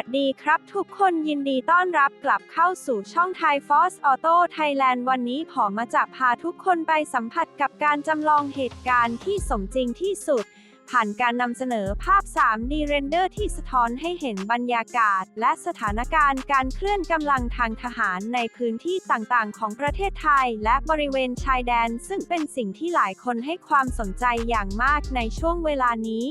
วัสดีครับทุกคนยินดีต้อนรับกลับเข้าสู่ช่องไทย Force Auto Thailand วันนี้ผอมาจะพาทุกคนไปสัมผัสกับการจำลองเหตุการณ์ที่สมจริงที่สุด ผ่านการนำเสนอภาพ 3D Render ที่สะท้อนให้เห็นบรรยากาศ และสถานการณ์การเคลื่อนกำลังทางทหารในพื้นที่ต่างๆ ของประเทศไทย และบริเวณชายแดน ซึ่งเป็นสิ่งที่หลายคนให้ความสนใจอย่างมากในช่วงเวลานี้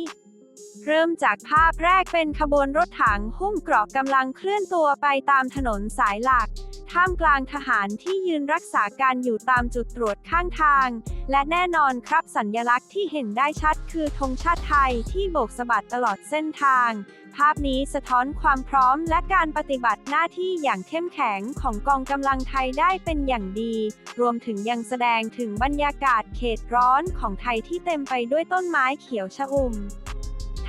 เริ่มจากภาพแรกเป็นขบวนรถถังหุ้มเกราะกำลังเคลื่อนตัวไปตามถนนสายหลัก ท่ามกลางทหารที่ยืนรักษาการอยู่ตามจุดตรวจข้างทาง และแน่นอนครับสัญลักษณ์ที่เห็นได้ชัดคือธงชาติไทยที่โบกสะบัดตลอดเส้นทาง ภาพนี้สะท้อนความพร้อมและการปฏิบัติหน้าที่อย่างเข้มแข็งของกองกำลังไทยได้เป็นอย่างดี รวมถึงยังแสดงถึงบรรยากาศเขตร้อนของไทยที่เต็มไปด้วยต้นไม้เขียวชอุ่ม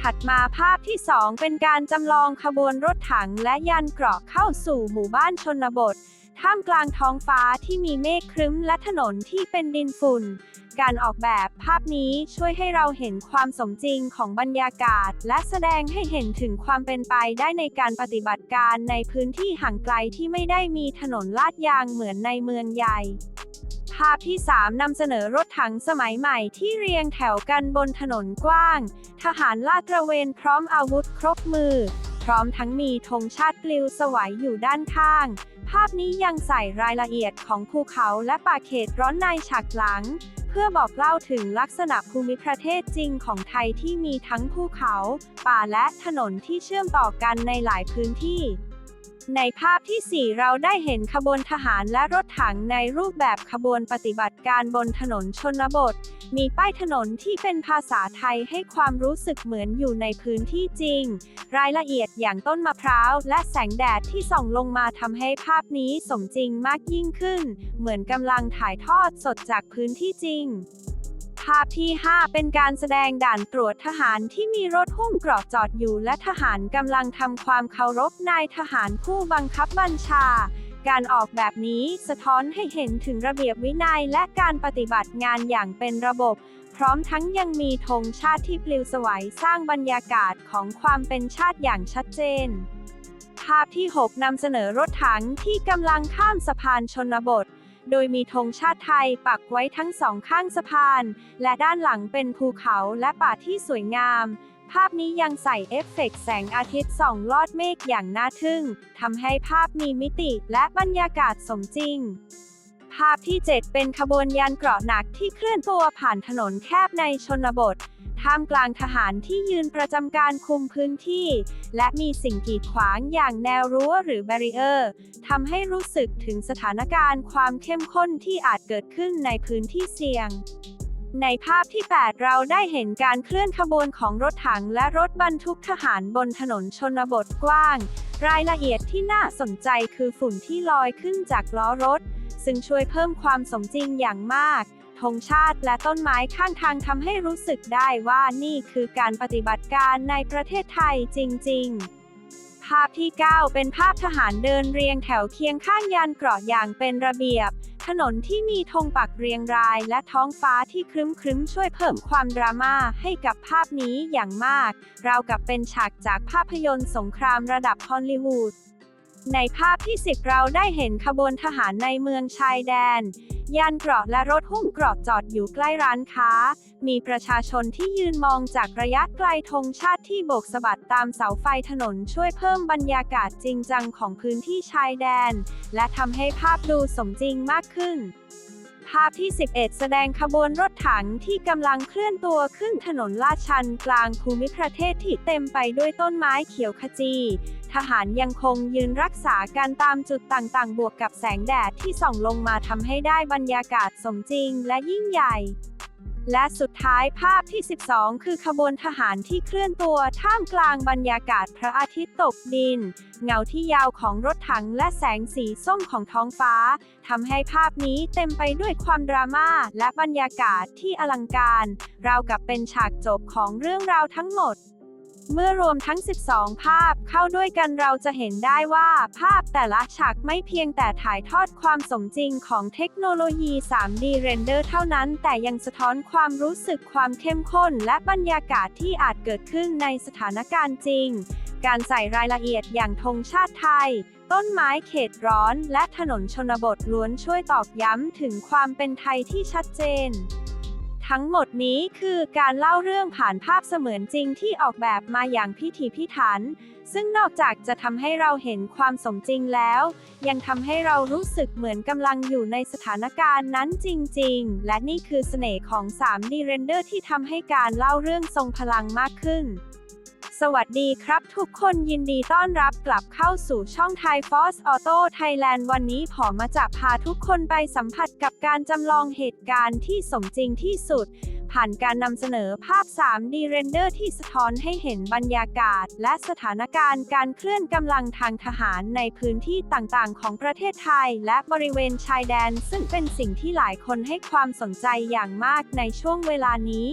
ถัดมาภาพที่ 2 เป็นการจำลองขบวนรถถังและยานเกราะเข้าสู่หมู่บ้านชนบท ท่ามกลางท้องฟ้าที่มีเมฆครึ้มและถนนที่เป็นดินฝุ่น การออกแบบภาพนี้ช่วยให้เราเห็นความสมจริงของบรรยากาศ และแสดงให้เห็นถึงความเป็นไปได้ในการปฏิบัติการในพื้นที่ห่างไกลที่ไม่ได้มีถนนลาดยางเหมือนในเมืองใหญ่ ภาพที่ 3นำเสนอรถถังสมัยใหม่ที่เรียงแถวกันบนถนนกว้าง ทหารลาดตระเวนพร้อมอาวุธครบมือ พร้อมทั้งมีธงชาติปลิวสวัยอยู่ด้านข้าง ภาพนี้ยังใส่รายละเอียดของภูเขาและป่าเขตร้อนในฉากหลัง เพื่อบอกเล่าถึงลักษณะภูมิประเทศจริงของไทยที่มีทั้งภูเขา ป่าและถนนที่เชื่อมต่อกันในหลายพื้นที่ ในภาพที่ 4 เราได้เห็นขบวนทหารและรถถังในรูปแบบขบวนปฏิบัติการบนถนนชนบท มีป้ายถนนที่เป็นภาษาไทยให้ความรู้สึกเหมือนอยู่ในพื้นที่จริง รายละเอียดอย่างต้นมะพร้าวและแสงแดดที่ส่องลงมาทำให้ภาพนี้สมจริงมากยิ่งขึ้น เหมือนกำลังถ่ายทอดสดจากพื้นที่จริง ภาพที่ 5 เป็นการแสดงด่านตรวจทหารที่มีรถหุ้มเกราะจอดอยู่และทหารกำลังทำความเคารพนายทหารผู้บังคับบัญชา การออกแบบนี้สะท้อนให้เห็นถึงระเบียบวินัยและการปฏิบัติงานอย่างเป็นระบบ พร้อมทั้งยังมีธงชาติที่ปลิวสวยสร้างบรรยากาศของความเป็นชาติอย่างชัดเจน ภาพที่ 6นำเสนอรถถังที่กำลังข้ามสะพานชนบท โดยมีธงชาติไทยปักไว้ทั้งสองข้างสะพาน และด้านหลังเป็นภูเขาและป่าที่สวยงาม ภาพนี้ยังใส่เอฟเฟกต์แสงอาทิตย์ส่องลอดเมฆอย่างน่าทึ่งทำให้ภาพมีมิติและบรรยากาศสมจริงภาพที่ 7 เป็นขบวนยานเกราะหนักที่เคลื่อนตัวผ่านถนนแคบในชนบท ท่ามกลางทหารที่ยืนประจำการคุมพื้นที่ และมีสิ่งกีดขวางอย่างแนวรั้วหรือแบรีเออร์ทำให้รู้สึกถึงสถานการณ์ความเข้มข้นที่อาจเกิดขึ้นในพื้นที่เสี่ยงในภาพที่ 8 เราได้เห็นการเคลื่อนขบวนของรถถังและรถบรรทุกทหารบนถนนชนบทกว้าง รายละเอียดที่น่าสนใจคือฝุ่นที่ลอยขึ้นจากล้อรถ ซึ่งช่วยเพิ่มความสมจริงอย่างมาก ธงชาติ และต้นไม้ข้างทางทำให้รู้สึกได้ว่านี่คือการปฏิบัติการในประเทศไทยจริง ๆภาพที่ 9 เป็นภาพทหารเดินเรียงแถวเคียงข้างยานเกราะอย่างเป็นระเบียบ ถนนที่มีธงปักเรียงรายและท้องฟ้าที่ครึ้มครึ้มๆช่วยเพิ่มความดราม่าให้กับภาพนี้อย่างมากราวกับเป็นฉากจากภาพยนตร์สงครามระดับฮอลลีวูด ในภาพที่ 10 เราได้เห็นขบวนทหารในเมืองชายแดน ยานเกราะและรถหุ้มเกราะจอดอยู่ใกล้ร้านค้า มีประชาชนที่ยืนมองจากระยะไกลธงชาติที่โบกสะบัดตามเสาไฟถนนช่วยเพิ่มบรรยากาศจริงจังของพื้นที่ชายแดน และทำให้ภาพดูสมจริงมากขึ้น ภาพที่ 11 แสดงขบวนรถถังที่กำลังเคลื่อนตัวขึ้นถนนลาดชันกลางภูมิประเทศที่เต็มไปด้วยต้นไม้เขียวขจี ทหารยังคงยืนรักษาการตามจุดต่างๆ บวกกับแสงแดดที่ส่องลงมาทำให้ได้บรรยากาศสมจริงและยิ่งใหญ่ และสุดท้ายภาพที่ 12 คือขบวนทหารที่เคลื่อนตัวท่ามกลางบรรยากาศพระอาทิตย์ตกดิน เงาที่ยาวของรถถังและแสงสีส้มของท้องฟ้าทำให้ภาพนี้เต็มไปด้วยความดราม่าและบรรยากาศที่อลังการ ราวกับเป็นฉากจบของเรื่องราวทั้งหมด เมื่อรวมทั้ง 12 ภาพเข้าด้วยกันเราจะเห็นได้ว่าภาพแต่ละฉากไม่เพียงแต่ถ่ายทอดความสมจริงของเทคโนโลยี 3D Render เท่านั้น แต่ยังสะท้อนความรู้สึกความเข้มข้น และบรรยากาศที่อาจเกิดขึ้นในสถานการณ์จริง การใส่รายละเอียดอย่างธงชาติไทย ต้นไม้เขตร้อน และถนนชนบทล้วนช่วยตอกย้ำถึงความเป็นไทยที่ชัดเจน ทั้งหมดนี้คือการเล่าเรื่องผ่านภาพเสมือนจริงที่ออกแบบมาอย่างพิถีพิถัน ซึ่งนอกจากจะทำให้เราเห็นความสมจริงแล้ว ยังทำให้เรารู้สึกเหมือนกำลังอยู่ในสถานการณ์นั้นจริง ๆ และนี่คือเสน่ห์ของ 3D Render ที่ทำให้การเล่าเรื่องทรงพลังมากขึ้น สวัสดีครับทุกคนยินดีต้อนรับกลับเข้าสู่ช่องไทย Force Auto Thailand วันนี้ผอมาจะพาทุกคนไปสัมผัสกับการจำลองเหตุการณ์ที่สมจริงที่สุด ผ่านการนำเสนอภาพ 3D Render ที่สะท้อนให้เห็นบรรยากาศ และสถานการณ์การเคลื่อนกำลังทางทหารในพื้นที่ต่างๆ ของประเทศไทย และบริเวณชายแดน ซึ่งเป็นสิ่งที่หลายคนให้ความสนใจอย่างมากในช่วงเวลานี้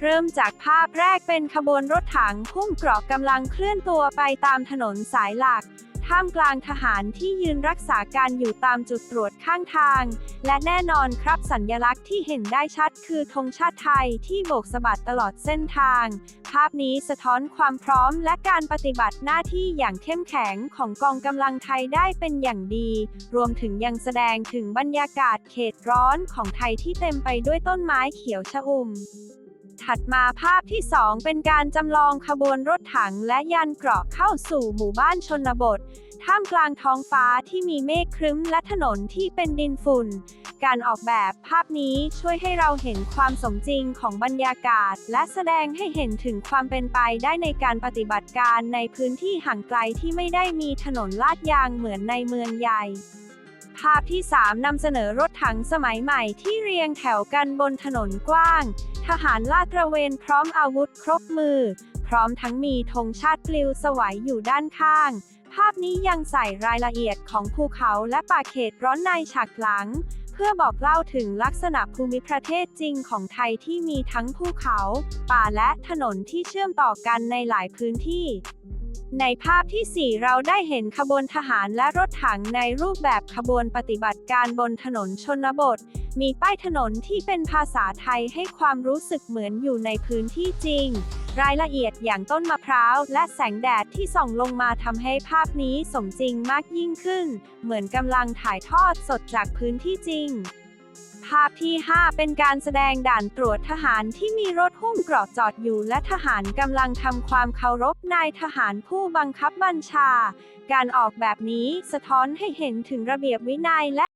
เริ่มจากภาพแรกเป็นขบวนรถถังพุ่งเกราะกำลังเคลื่อนตัวไปตามถนนสายหลัก ท่ามกลางทหารที่ยืนรักษาการอยู่ตามจุดตรวจข้างทาง และแน่นอนครับสัญญลักษณ์ที่เห็นได้ชัดคือธงชาติไทยที่โบกสะบัดตลอดเส้นทาง ภาพนี้สะท้อนความพร้อมและการปฏิบัติหน้าที่อย่างเข้มแข็งของกองกำลังไทยได้เป็นอย่างดี รวมถึงยังแสดงถึงบรรยากาศเขตร้อนของไทยที่เต็มไปด้วยต้นไม้เขียวชอุ่ม ถัดมาภาพที่ 2 เป็นการจำลองขบวนรถถังและยานเกราะเข้าสู่หมู่บ้านชนบท ท่ามกลางท้องฟ้าที่มีเมฆครึ้มและถนนที่เป็นดินฝุ่น การออกแบบภาพนี้ช่วยให้เราเห็นความสมจริงของบรรยากาศ และแสดงให้เห็นถึงความเป็นไปได้ในการปฏิบัติการในพื้นที่ห่างไกลที่ไม่ได้มีถนนลาดยางเหมือนในเมืองใหญ่ ภาพที่ 3 นำเสนอรถถังสมัยใหม่ที่เรียงแถวกันบนถนนกว้าง ทหารลาดตระเวนพร้อมอาวุธครบมือ พร้อมทั้งมีธงชาติปลิวสวัยอยู่ด้านข้าง ภาพนี้ยังใส่รายละเอียดของภูเขาและป่าเขตร้อนในฉากหลัง เพื่อบอกเล่าถึงลักษณะภูมิประเทศจริงของไทยที่มีทั้งภูเขา ป่าและถนนที่เชื่อมต่อกันในหลายพื้นที่ ในภาพที่ 4 เราได้เห็นขบวนทหารและรถถังในรูปแบบขบวนปฏิบัติการบนถนนชนบท มีป้ายถนนที่เป็นภาษาไทยให้ความรู้สึกเหมือนอยู่ในพื้นที่จริง รายละเอียดอย่างต้นมะพร้าวและแสงแดดที่ส่องลงมาทำให้ภาพนี้สมจริงมากยิ่งขึ้น เหมือนกำลังถ่ายทอดสดจากพื้นที่จริง ภาพที่ 5 เป็นการแสดงด่านตรวจทหารที่มีรถหุ้มเกราะจอดอยู่และทหารกำลังทำความเคารพนายทหารผู้บังคับบัญชา การออกแบบนี้สะท้อนให้เห็นถึงระเบียบวินัยและ